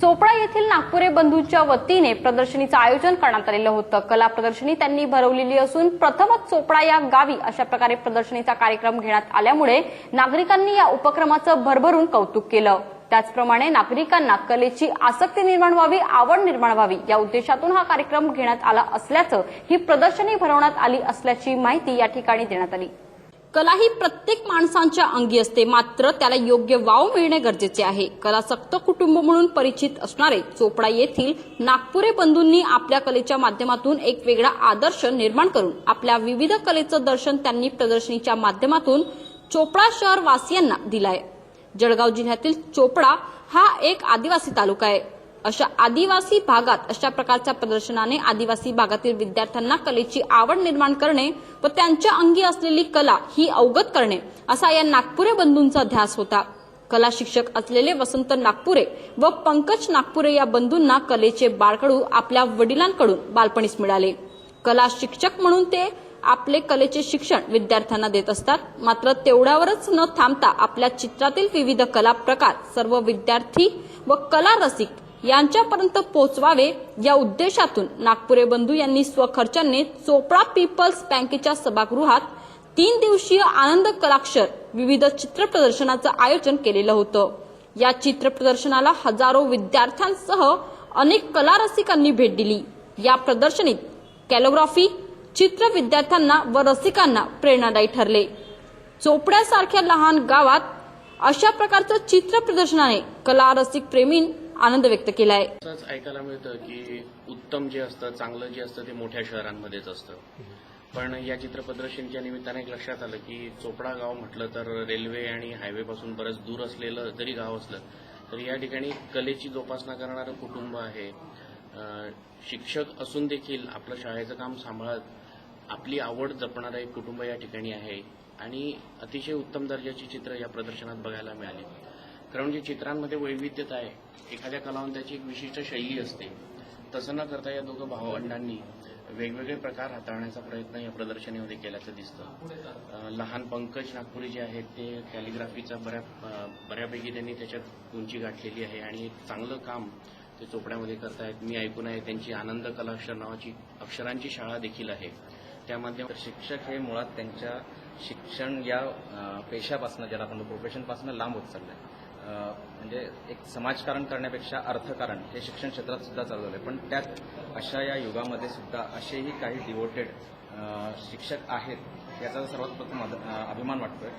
चोपडा येथील नागपुरे बंधूंच्या वतीने प्रदर्शनीचं आयोजन करण्यात आलेलं होतं. कला प्रदर्शनी त्यांनी भरवलेली असून प्रथमच चोपडा या गावी अशा प्रकारे प्रदर्शनीचा कार्यक्रम घेण्यात आल्यामुळे नागरिकांनी या उपक्रमाचं भरभरून कौतुक केलं. त्याचप्रमाणे नागरिकांना कलेची आसक्ती निर्माण व्हावी आवड निर्माण व्हावी या उद्देशातून हा कार्यक्रम घेण्यात आला असल्याचं ही प्रदर्शनी भरवण्यात आली असल्याची माहिती या ठिकाणी देण्यात आली. कला ही प्रत्येक माणसांच्या अंगी असते. मात्र त्याला योग्य वाव मिळणे गरजेचे आहे. कलासक्त कुटुंब म्हणून परिचित असणारे चोपडा येथील नागपुरे बंधूंनी आपल्या कलेच्या माध्यमातून एक वेगळा आदर्श निर्माण करून आपल्या विविध कलेचं दर्शन त्यांनी प्रदर्शनीच्या माध्यमातून चोपडा शहर वासियांना दिलाय. जळगाव जिल्ह्यातील चोपडा हा एक आदिवासी तालुका आहे. अशा आदिवासी भागात अशा प्रकारच्या प्रदर्शनाने आदिवासी भागातील विद्यार्थ्यांना कलेची आवड निर्माण करणे व त्यांच्या अंगी असलेली कला ही अवगत करणे असा या नागपुरे बंधूंचा ध्यास होता. कला शिक्षक असलेले वसंत नागपुरे व पंकज नागपुरे या बंधूंना कलेचे बाळकडू आपल्या वडिलांकडून बालपणीच मिळाले. कला शिक्षक म्हणून ते आपले कलेचे शिक्षण विद्यार्थ्यांना देत असतात. मात्र तेवढ्यावरच न थांबता आपल्या चित्रातील विविध कला प्रकार सर्व विद्यार्थी व कला रसिक यांच्यापर्यंत पोहोचवावे या उद्देशातून नागपुरे बंधू यांनी स्वखर्चाने चोपडा पीपल्स बँकेच्या सभागृहात तीन दिवसीय आनंद कलाक्षर विविध चित्र प्रदर्शनाचं आयोजन केलेलं होतं. या चित्र प्रदर्शनाला हजारो विद्यार्थ्यांसह अनेक कला रसिकांनी भेट दिली. या प्रदर्शनीत कॅलोग्राफी चित्र विद्यार्थ्यांना व रसिकांना प्रेरणादायी ठरले. चोपड्यासारख्या लहान गावात अशा प्रकारचं चित्र प्रदर्शनाने कला रसिक प्रेमीन आनंद व्यक्त केलाय. असंच ऐकायला मिळतं की उत्तम जे असतं चांगलं जे असतं ते मोठ्या शहरांमध्येच असतं. पण या चित्र प्रदर्शनच्या निमित्ताने एक लक्षात आलं की चोपडा गाव म्हटलं तर रेल्वे आणि हायवे पासून बरंच दूर असलेलं जरी गाव असलं तरी या ठिकाणी कलेची जोपासना करणारं कुटुंब आहे. शिक्षक असून देखील आपलं शाळेचं काम सांभाळत आपली आवड जपणारं एक कुटुंब या ठिकाणी आहे. आणि अतिशय उत्तम दर्जाची चित्र या प्रदर्शनात बघायला मिळाली. कारण म्हणजे चित्रांमध्ये वैविध्यता आहे एखाद्या कलावंताची एक विशिष्ट शैली असते. तसं न करता या दोघं भावंडांनी वेगवेगळे प्रकार हाताळण्याचा प्रयत्न या प्रदर्शनीमध्ये केल्याचं दिसतं. लहान पंकज नागपुरी जे आहेत ते कॅलिग्राफीचा बऱ्या बऱ्यापैकी त्यांनी त्याच्यात उंची गाठलेली आहे आणि एक चांगलं काम ते चोपड्यामध्ये करतायत. मी ऐकून आहे त्यांची आनंद कला अक्षर नावाची अक्षरांची शाळा देखील आहे. त्या माध्यमात शिक्षक हे मुळात त्यांच्या शिक्षण या पेशापासून ज्याला आपण प्रोफेशनपासून लांब होत चाललं आहे म्हणजे एक समाजकारण करण्यापेक्षा अर्थकारण हे शिक्षण क्षेत्रात सुद्धा चालू आहे पण त्यात अशा या युगामध्ये सुद्धा असेही काही डिवोटेड शिक्षक आहेत याचा सर्वात प्रथम अभिमान वाटतोय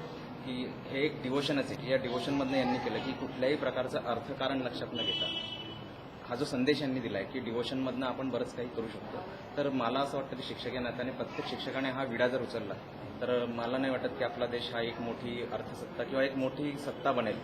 की हे एक डिवोशनच आहे. की या डिवोशनमधनं यांनी केलं की कुठल्याही प्रकारचं अर्थकारण लक्षात न घेता हा जो संदेश यांनी दिलाय की डिवोशनमधनं आपण बरंच काही करू शकतो. तर मला असं वाटतं की शिक्षक या नात्याने प्रत्येक शिक्षकाने हा विडा जर उचलला तर मला नाही वाटत की आपला देश हा एक मोठी अर्थसत्ता किंवा एक मोठी सत्ता बनेल.